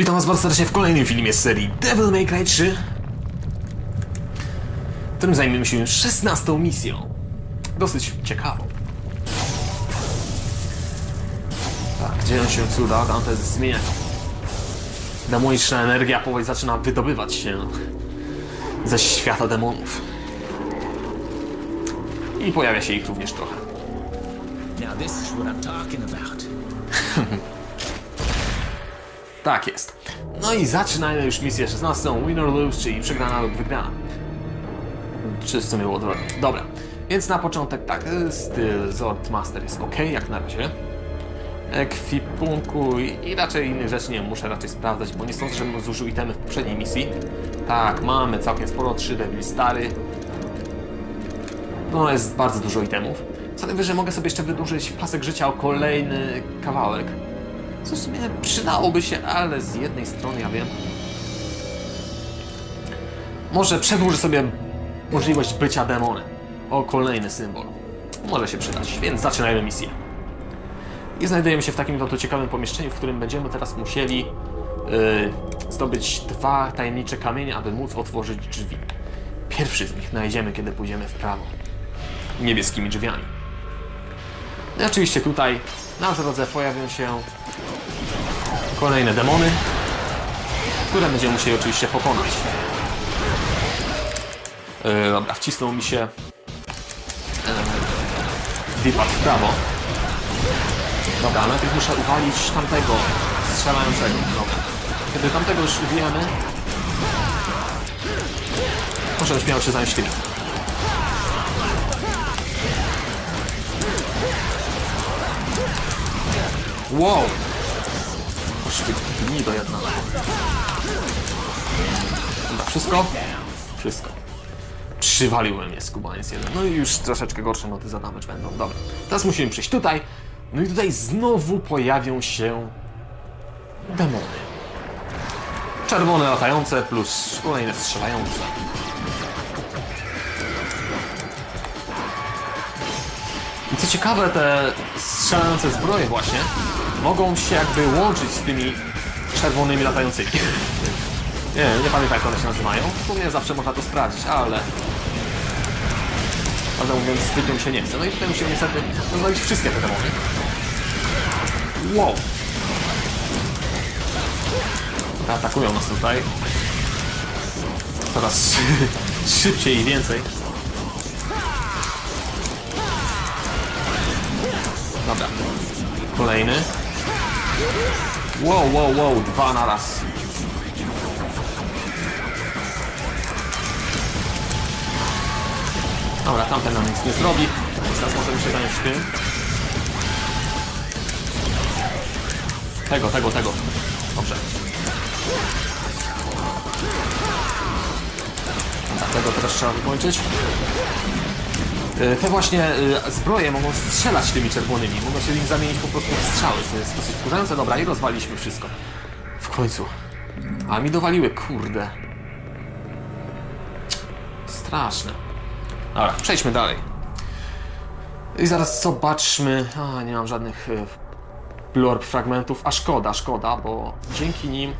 Witam was bardzo serdecznie w kolejnym filmie z serii Devil May Cry 3 w którym zajmiemy się 16 misją. Dosyć ciekawą. Tak, dzieją się cuda, Dante zmienia się. Demoniczna energia powoli zaczyna wydobywać się ze świata demonów. I pojawia się ich również trochę. Now this is what I'm talking about. Tak jest. No i zaczynamy już misję 16, win or lose, czyli przegrana lub wygrana. Czy w sumie było odwrotnie. Dobra, więc na początek tak, styl Zord Master jest ok, jak na razie. Ekwipunku i, raczej innych rzeczy nie muszę raczej sprawdzać, bo nie sądzę, żebym zużył itemy w poprzedniej misji. Tak, mamy całkiem sporo, 3 Devil Stary. No jest bardzo dużo itemów. Co najwyżej mogę sobie jeszcze wydłużyć pasek życia o kolejny kawałek. Co w sumie przydałoby się, ale z jednej strony ja wiem. Może przedłużę sobie możliwość bycia demonem. O kolejny symbol. Może się przydać, więc zaczynajmy misję. I znajdujemy się w takim oto ciekawym pomieszczeniu, w którym będziemy teraz musieli yy, zdobyć dwa tajemnicze kamienie, aby móc otworzyć drzwi. Pierwszy z nich znajdziemy, kiedy pójdziemy w prawo. Niebieskimi drzwiami. No i oczywiście tutaj na drodze pojawią się kolejne demony, które będziemy musieli oczywiście pokonać. Yy, dobra, wcisnął mi się yy, D-pad w prawo. Dobra, najpierw muszę uwalić tamtego strzelającego. Dobra. Kiedy tamtego już ubijemy, możemy śmiało się zająć tym. Wow! Ty gnido jedna. Dobra, wszystko? Wszystko. Przywaliłem mnie skubaniec jeden. No i już troszeczkę gorsze noty za damage będą. Dobra. Teraz musimy przejść tutaj. No i tutaj znowu pojawią się demony. Czerwone latające plus kolejne strzelające. I co ciekawe, te strzelające zbroje właśnie mogą się jakby łączyć z tymi czerwonymi latającymi. Nie, nie pamiętam jak one się nazywają. W sumie zawsze można to sprawdzić, ale... Prawdę mówiąc, mi się nie chce. No i tutaj musimy niestety rozwalić wszystkie te demony. Wow! Atakują nas tutaj. Coraz szybciej i więcej. Dobra. Kolejny. Wow, wow, wow, dwa na raz. Dobra, tamten nam nic nie zrobi, teraz możemy się zająć tym. Tego, tego, tego. Dobrze. Dobra, tego teraz trzeba wykończyć. Y, Te właśnie y, zbroje mogą strzelać tymi czerwonymi, mogą się im zamienić po prostu w strzały, co jest dosyć wkurzające. Dobra, i rozwaliśmy wszystko. W końcu. A mi dowaliły, kurde. Straszne. Dobra, przejdźmy dalej. I zaraz zobaczmy. A, nie mam żadnych y, blorb fragmentów, a szkoda, szkoda, bo dzięki nim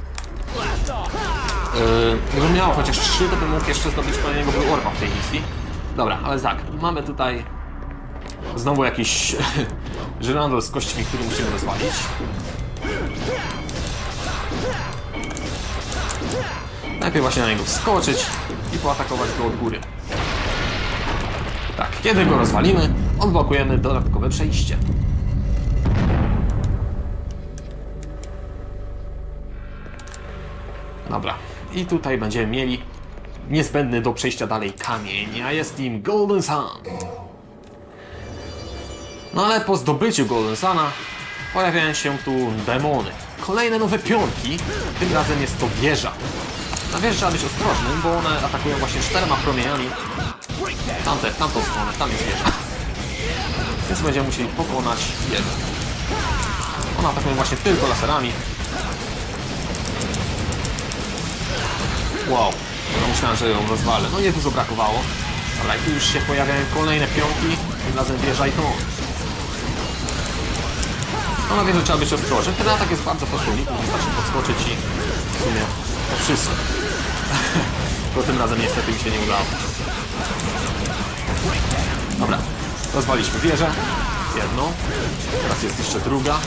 Yy, miał chociaż trzy, to bym mógł jeszcze zdobyć kolejnego Orba w tej misji. Dobra, ale tak, mamy tutaj znowu jakiś żyrandol z kośćmi, który musimy rozwalić. Najpierw właśnie na niego wskoczyć i poatakować go od góry. Tak, kiedy go rozwalimy, odblokujemy dodatkowe przejście. Dobra, i tutaj będziemy mieli niezbędny do przejścia dalej kamień, a jest nim Golden Sun. No ale po zdobyciu Golden Suna pojawiają się tu demony. Kolejne nowe pionki, tym razem jest to wieża. Na wieży trzeba być ostrożnym, bo one atakują właśnie czterema promieniami. Tamte, w tamtą stronę, tam jest wieża. Więc będziemy musieli pokonać wieżę. One atakują właśnie tylko laserami. Wow, no myślałem, że ją rozwalę. No nie dużo brakowało. Ale tu już się pojawiają kolejne pionki, tym razem wieża i tron. No na wieży trzeba być ostrożny. Ten atak jest bardzo prosty, wystarczy podskoczyć i w sumie to wszystko. Tylko tym razem niestety mi się nie udało. Dobra, rozwaliśmy wieżę. Jedną. Teraz jest jeszcze druga.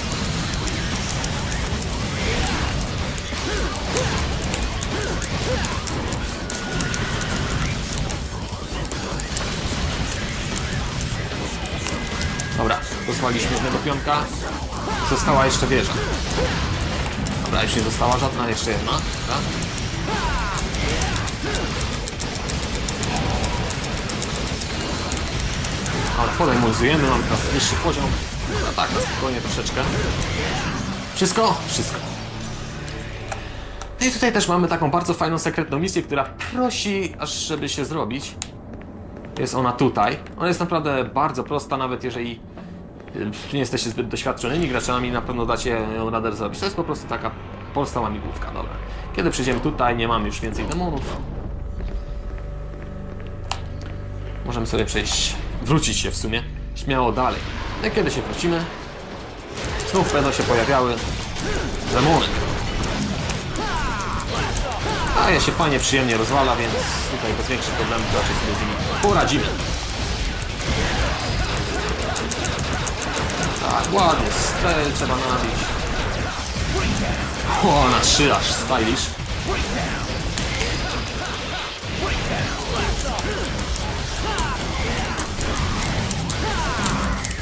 Rozwaliśmy jednego pionka. Została jeszcze wieża. Dobra, już nie została żadna, jeszcze jedna. Dobra. Ale podejmujemy, mamy teraz wyższy poziom. No tak, na spokojnie troszeczkę. Wszystko? Wszystko. No i tutaj też mamy taką bardzo fajną sekretną misję, która prosi, aż żeby się zrobić. Jest ona tutaj. Ona jest naprawdę bardzo prosta, nawet jeżeli nie jesteście zbyt doświadczonymi graczami, na pewno dacie ją radę zrobić. To jest po prostu taka prosta łamigłówka, dobra. Kiedy przyjdziemy tutaj, nie mamy już więcej demonów. Możemy sobie przejść, wrócić się w sumie, śmiało dalej. No kiedy się wrócimy, znów będą się pojawiały demony. A ja się fajnie, przyjemnie rozwala, więc tutaj bez większych problemów raczej sobie z nimi poradzimy. Tak, ładnie, stel trzeba nabić. O, na trzy aż, stylish.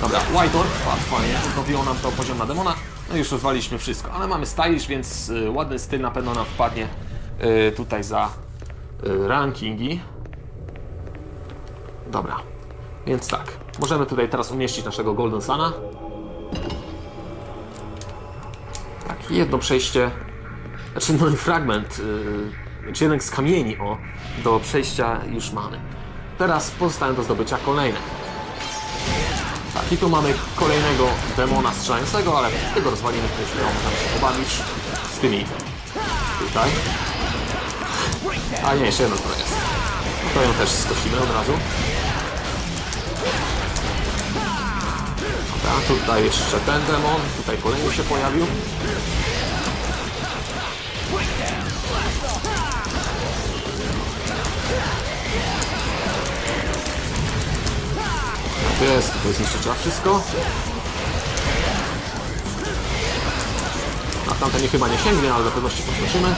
Dobra, White Orb, a, fajnie, dobiło nam to poziom na demona. No już rozwaliliśmy wszystko, ale mamy stylish, więc y, ładny styl na pewno nam wpadnie y, tutaj za y, rankingi. Dobra, więc tak, możemy tutaj teraz umieścić naszego Golden Sana. Jedno przejście, znaczy i fragment, yy, czy jeden z kamieni, o, do przejścia już mamy. Teraz pozostają do zdobycia kolejne. Tak, i tu mamy kolejnego demona strzelającego, ale tego rozwalimy, śmiało możemy się pobawić z tymi tutaj. A nie, jeszcze jedno to jest. To ją też skosimy od razu. Dobra, tutaj jeszcze ten demon, tutaj kolejny się pojawił. Jest, to jest jeszcze trzeba wszystko. A tamten chyba nie sięgnie, ale do pewności poskoczymy.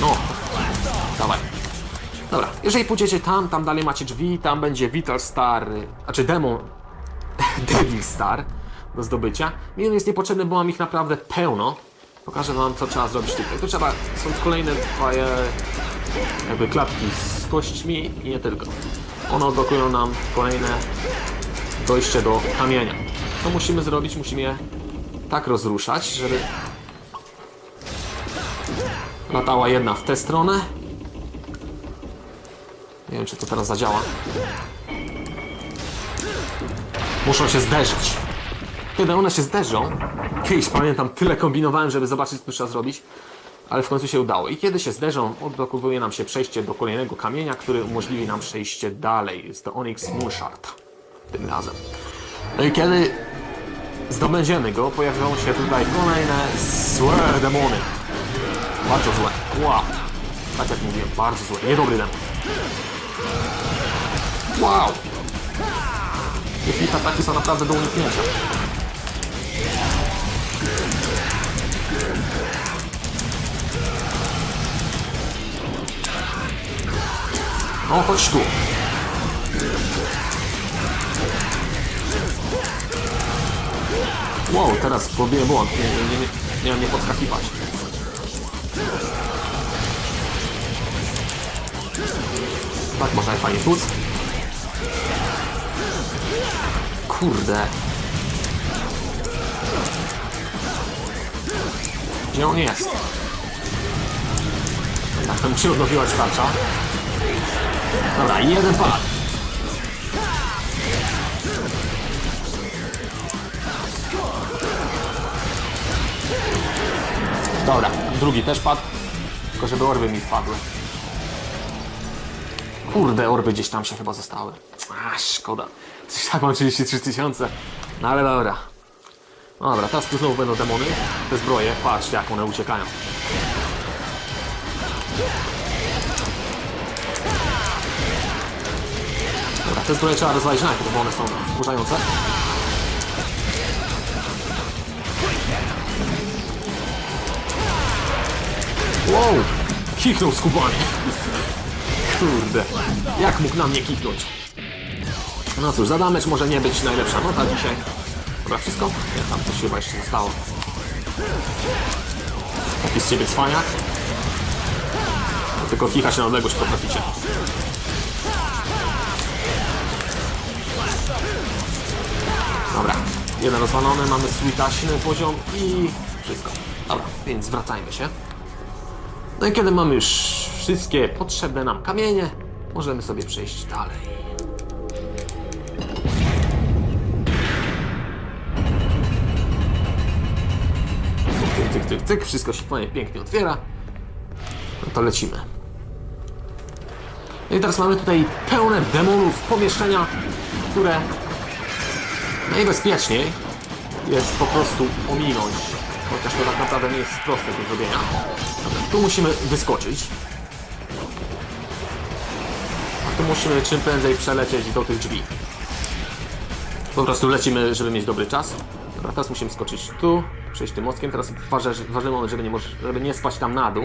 No, dawaj. Dobra, jeżeli pójdziecie tam, tam dalej macie drzwi, tam będzie Vital Star, znaczy Demon, Devil Star do zdobycia. Mi on jest niepotrzebny, bo mam ich naprawdę pełno. Pokażę wam, co trzeba zrobić tutaj. Tu trzeba, są kolejne twoje jakby klapki z kośćmi i nie tylko. One odblokują nam kolejne dojście do kamienia. Co musimy zrobić? Musimy je tak rozruszać, żeby latała jedna w tę stronę. Nie wiem, czy to teraz zadziała. Muszą się zderzyć. Kiedy one się zderzą, kiedyś pamiętam, tyle kombinowałem, żeby zobaczyć, co trzeba zrobić, ale w końcu się udało. I kiedy się zderzą, odblokowuje nam się przejście do kolejnego kamienia, który umożliwi nam przejście dalej. Jest to Onyx Moonshard. Tym razem. No i kiedy zdobędziemy go, pojawią się tutaj kolejne złe demony. Bardzo złe. Wow. Tak jak mówiłem, bardzo złe. Niedobry demon. Wow. Ich ataki są naprawdę do uniknięcia. No, chodź tu. Wow, teraz pobiję błąd. Nie, nie, nie, nie miałem nie podskakiwać. Tak, można fajnie tłuc. Kurde. Gdzie on jest? Tak, tam się odnowiła tarcza. Dobra, jeden pad. Dobra, drugi też padł. Tylko żeby orby mi wpadły. Kurde, orby gdzieś tam się chyba zostały. A, szkoda. Coś tak mam 33 tysiące. No ale dobra. No dobra, teraz tu znowu będą demony. Te zbroje, patrzcie jak one uciekają. Te zbroje trzeba rozwalić najpierw, bo one są wkurzające. Wow! Kichnął skubanie. Kurde. Jak mógł na mnie kichnąć? No cóż, za damage może nie być najlepsza nota dzisiaj. Dobra, wszystko? Nie, tam coś chyba jeszcze zostało. Taki z ciebie cwaniak. Tylko kicha się na odległość potraficie. Dobra, jeden rozwalony, mamy swój taśny poziom i wszystko. Dobra, więc wracajmy się. No i kiedy mamy już wszystkie potrzebne nam kamienie, możemy sobie przejść dalej. Cyk, cyk, cyk, cyk, wszystko się fajnie, pięknie otwiera. No to lecimy. No i teraz mamy tutaj pełne demonów, pomieszczenia, które najbezpieczniej jest po prostu ominąć. Chociaż to tak naprawdę nie jest proste do zrobienia. Tu musimy wyskoczyć. A tu musimy czym prędzej przelecieć do tych drzwi. Po prostu lecimy, żeby mieć dobry czas. Dobra, teraz musimy skoczyć tu, przejść tym mostkiem. Teraz waży, ważymy, żeby nie, żeby nie spaść tam na dół.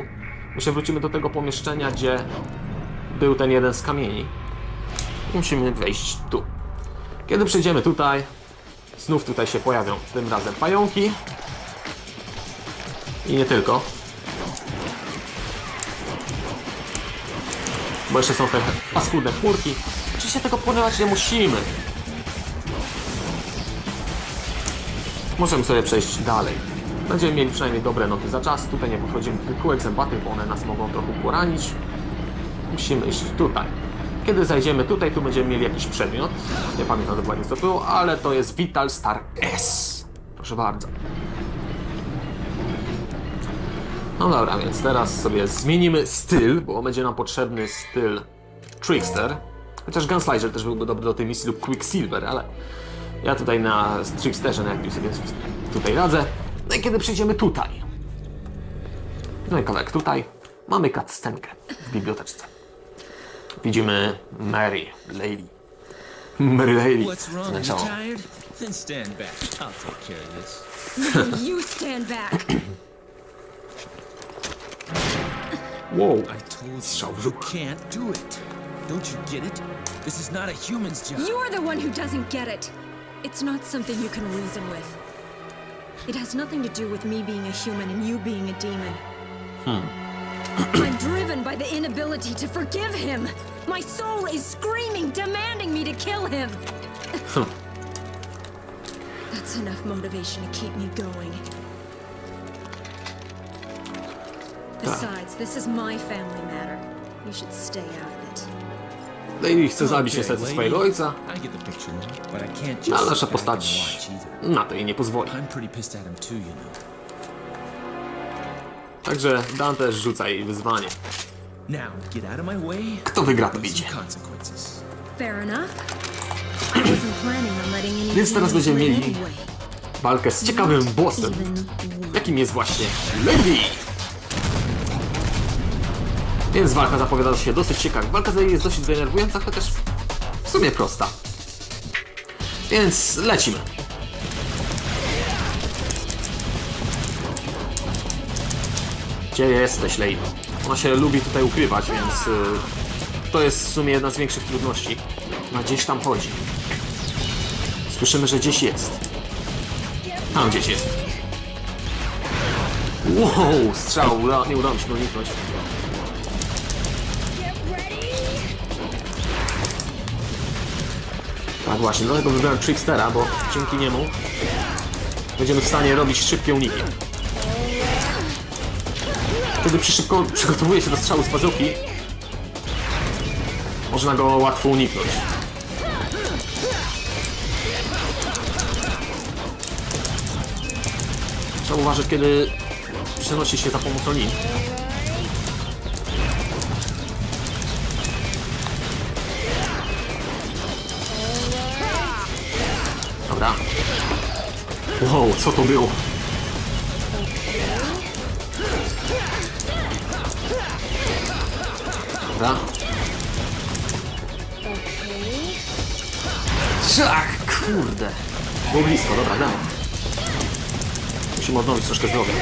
My się wrócimy do tego pomieszczenia, gdzie był ten jeden z kamieni. Musimy wejść tu. Kiedy przejdziemy tutaj, znów tutaj się pojawią tym razem pająki. I nie tylko. Bo jeszcze są te paskudne chmurki. Oczywiście tego ponywać nie musimy. Możemy sobie przejść dalej. Będziemy mieli przynajmniej dobre noty za czas. Tutaj nie podchodzimy do kółek zębatych, bo one nas mogą trochę poranić. Musimy iść tutaj. Kiedy zajdziemy tutaj, tu będziemy mieli jakiś przedmiot. Nie pamiętam dokładnie co było, ale to jest Vital Star S. Proszę bardzo. No dobra, więc teraz sobie zmienimy styl, bo będzie nam potrzebny styl Trickster. Chociaż Gunslinger też byłby dobry do tej misji lub Quicksilver, ale ja tutaj na Tricksterze najlepiej sobie tutaj radzę. No i kiedy przyjdziemy tutaj. No i kawałek tutaj. Mamy cutscenkę w biblioteczce. Widzimy Mary Lady. Mary Lady. What's wrong? Are you Zmęczała. tired? Then stand back. I'll take care of this. You stand back. Wow. I told Strzał you, w you brzuch. can't do it. Don't you get it? This is not a human's job. You're the one who doesn't get it. It's not something you can reason with. It has nothing to do with me being a human and you being a demon. Hmm. I'm driven by the inability to forgive him. My soul is screaming, demanding me to kill him. That's enough motivation to keep me going. Besides, this is my family matter. You should stay out of it. Lady chce zabić Okay, niestety lady. swojego ojca, I get the picture now, but I can't just no ale nasza sit back and postać watch na to jej nie pozwoli. Także Dante rzuca jej wyzwanie. Kto wygra to any Więc teraz będziemy mieli. Walkę z ciekawym bossem, jakim jest właśnie Lady. Więc walka zapowiada się dosyć ciekawa. Walka z Lady jest dosyć denerwująca, chociaż w sumie prosta. Więc lecimy. Gdzie jesteś, Lady? Ona się lubi tutaj ukrywać, więc y, to jest w sumie jedna z większych trudności. Ona gdzieś tam chodzi. Słyszymy, że gdzieś jest. Tam gdzieś jest. Wow, strzał, uda, nie udało mi się go uniknąć. Tak właśnie, dlatego wybrałem Trickstera, bo dzięki niemu będziemy w stanie robić szybkie uniki. Kiedy przyszybko przygotowuje się do strzału z bazuki, można go łatwo uniknąć. Trzeba uważać, kiedy przenosi się za pomocą lin. Dobra. Wow, co to było? Dobra. Ciach, kurde. Było blisko, dobra, damy. Musimy odnowić troszkę zdrowia.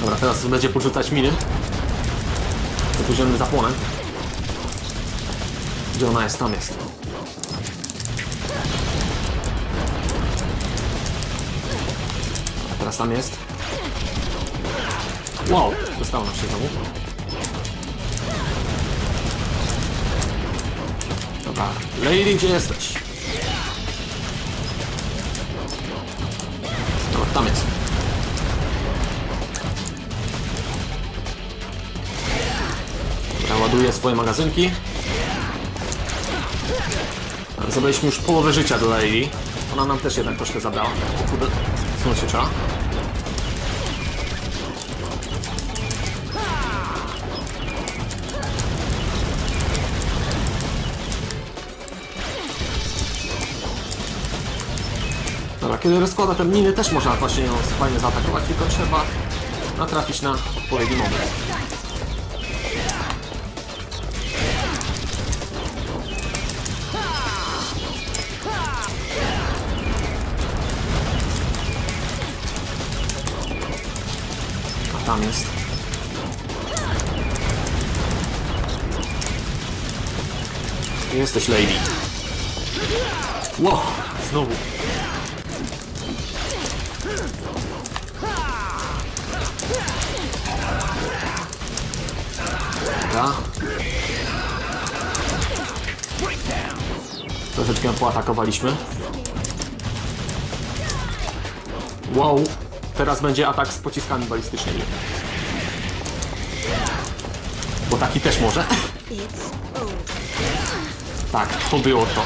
Dobra, teraz będzie porzucać miny. Zapóźniony zapłonę. Gdzie ona jest? Tam jest. A teraz tam jest. Wow, dostało nam się znowu. Dobra, Lady, gdzie jesteś? Dobra, tam jest. Dobra, ładuję swoje magazynki. Zabraliśmy już połowę życia do Lady. Ona nam też jednak troszkę zabrała. O Kurde, sunąć się trzeba. Dobra, kiedy rozkłada te miny, też można właśnie ją fajnie zaatakować, tylko trzeba natrafić na odpowiedni moment. Tam jest. Jesteś lady. Wow, znowu. Dobra. Troszeczkę poatakowaliśmy. Wow, teraz będzie atak z pociskami balistycznymi. Bo taki też może. Tak, to było to.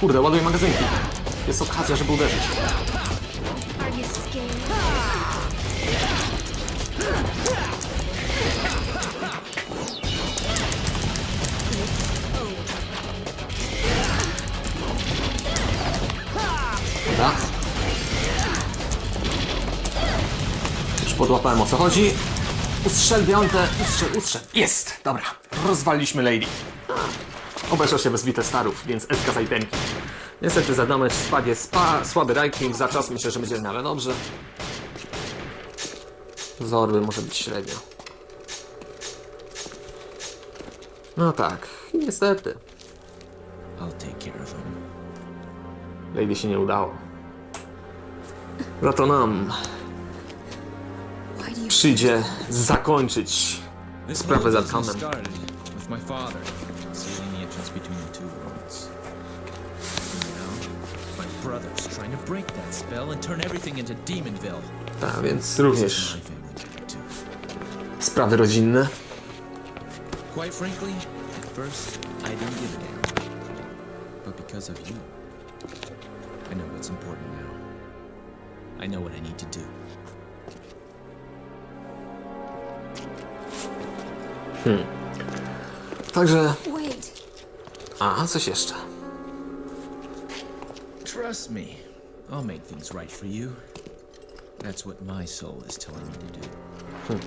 Kurde, ładuję magazynki. Jest okazja, żeby uderzyć. Podłapałem o co chodzi. Ustrzelbiam te... Ustrzel, ustrzel. Jest! Dobra. Rozwaliliśmy Lady. Obeszło się bez bite starów, więc SK za itemki. Niestety za damage spadnie spa, słaby ranking, za czas myślę, że będzie w miarę dobrze. Zorby może być średnio. No tak, niestety. Lady się nie udało. Za to nam przyjdzie zakończyć Sprawę into Demonville. Tak, więc również sprawy rodzinne. Quite frankly, at first, I didn't give a damn. But because of you, I know what's important now. I know what I need to do. Hmm. Także... Wait. A, coś jeszcze. Trust me, I'll make things right for you. That's what my soul is telling me to do. Hmm.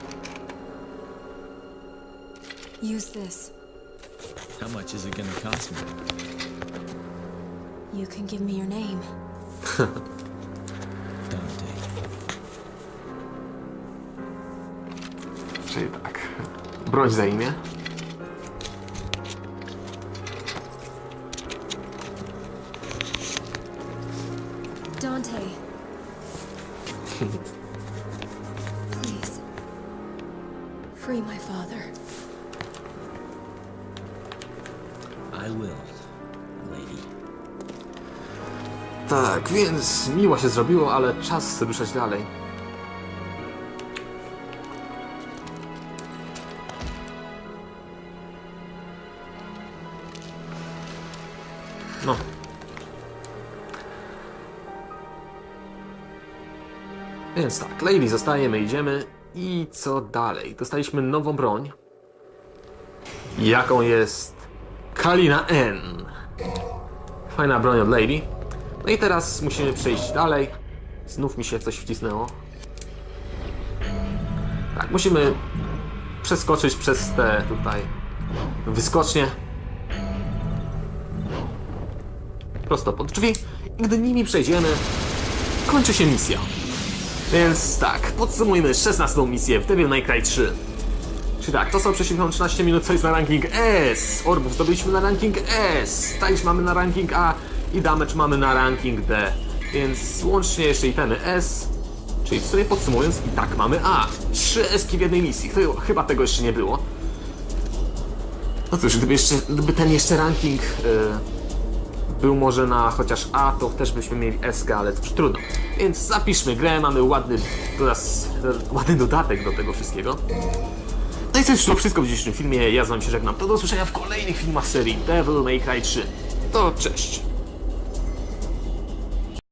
Use this. How much is it gonna cost me? You can give me your name. Dante. Czyli tak. Broń za imię. Dante. Please. Free my father. I will, lady. Tak, więc miło się zrobiło, ale czas ruszać dalej. No. Więc tak, Lady, zostajemy, idziemy. I co dalej? Dostaliśmy nową broń. Jaką jest Kalina N. Fajna broń od Lady. No i teraz musimy przejść dalej. Znów mi się coś wcisnęło. Tak, musimy przeskoczyć przez te tutaj wyskocznie. Prosto pod drzwi. I gdy nimi przejdziemy, kończy się misja. Więc tak, podsumujmy 16 misję w Devil May Cry 3. Czyli tak, to są przeciwko 13 minut, co jest na ranking S. Orbów zdobyliśmy na ranking S. Stylish mamy na ranking A i damage mamy na ranking D. Więc łącznie jeszcze itemy S. Czyli w sumie podsumując, i tak mamy A. 3 Eski w jednej misji. Chyba tego jeszcze nie było. No cóż, gdyby, jeszcze, gdyby ten jeszcze ranking e, był może na chociaż A, to też byśmy mieli SK, ale cóż, trudno. Więc zapiszmy grę, mamy ładny, teraz, ładny dodatek do tego wszystkiego. No i to już to wszystko w dzisiejszym filmie. Ja z wami się żegnam. To do usłyszenia w kolejnych filmach serii Devil May Cry 3. To cześć.